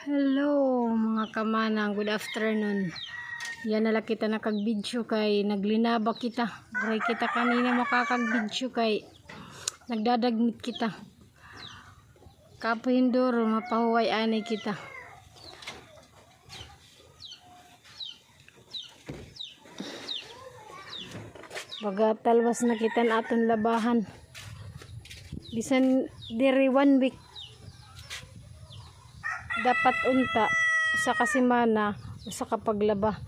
Hello mga kamanang, good afternoon. Yan nala kita nakag-video kay naglinaba kita. Aray kita kanina makakag-video kay nagdadagmit kita. Kapahindoro, mapahuway anay kita. Baga talwas na kita aton labahan. Bisan diri one week dapat unta sa kasimana o sa kapaglaba.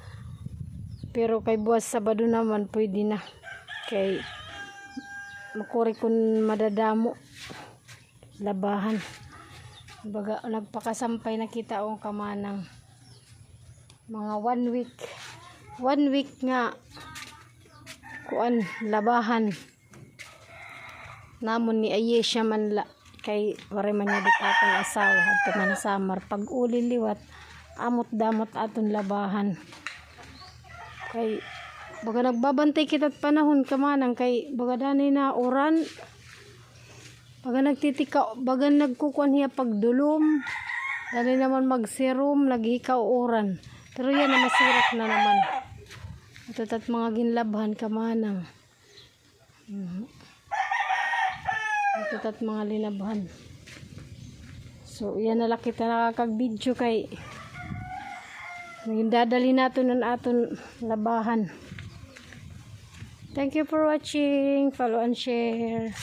Pero kay buwas sabado naman pwede na. Kay makuri kun madadamo labahan. Baga nagpakasampay na kita o kamanang mga one week. One week nga kuan labahan. Namon ni Ayesha man la kay wari man niya dit akong asawa adto man sa samar. Pag uli liwat amot damot aton labahan. Kay baga nagbabantay kita't panahon kamanang kay baga danay na uran baga nagtitika baga nagkukuan hiya pagdulom danay naman magserum naghikaw uran pero yan na masirap na naman. Ito't mga ginlabhan kamanang Mhm. Ito tat mga linabhan. So, yan na lang kita nakakag-video kay naging dadali natin ng aton labahan. Thank you for watching. Follow and share.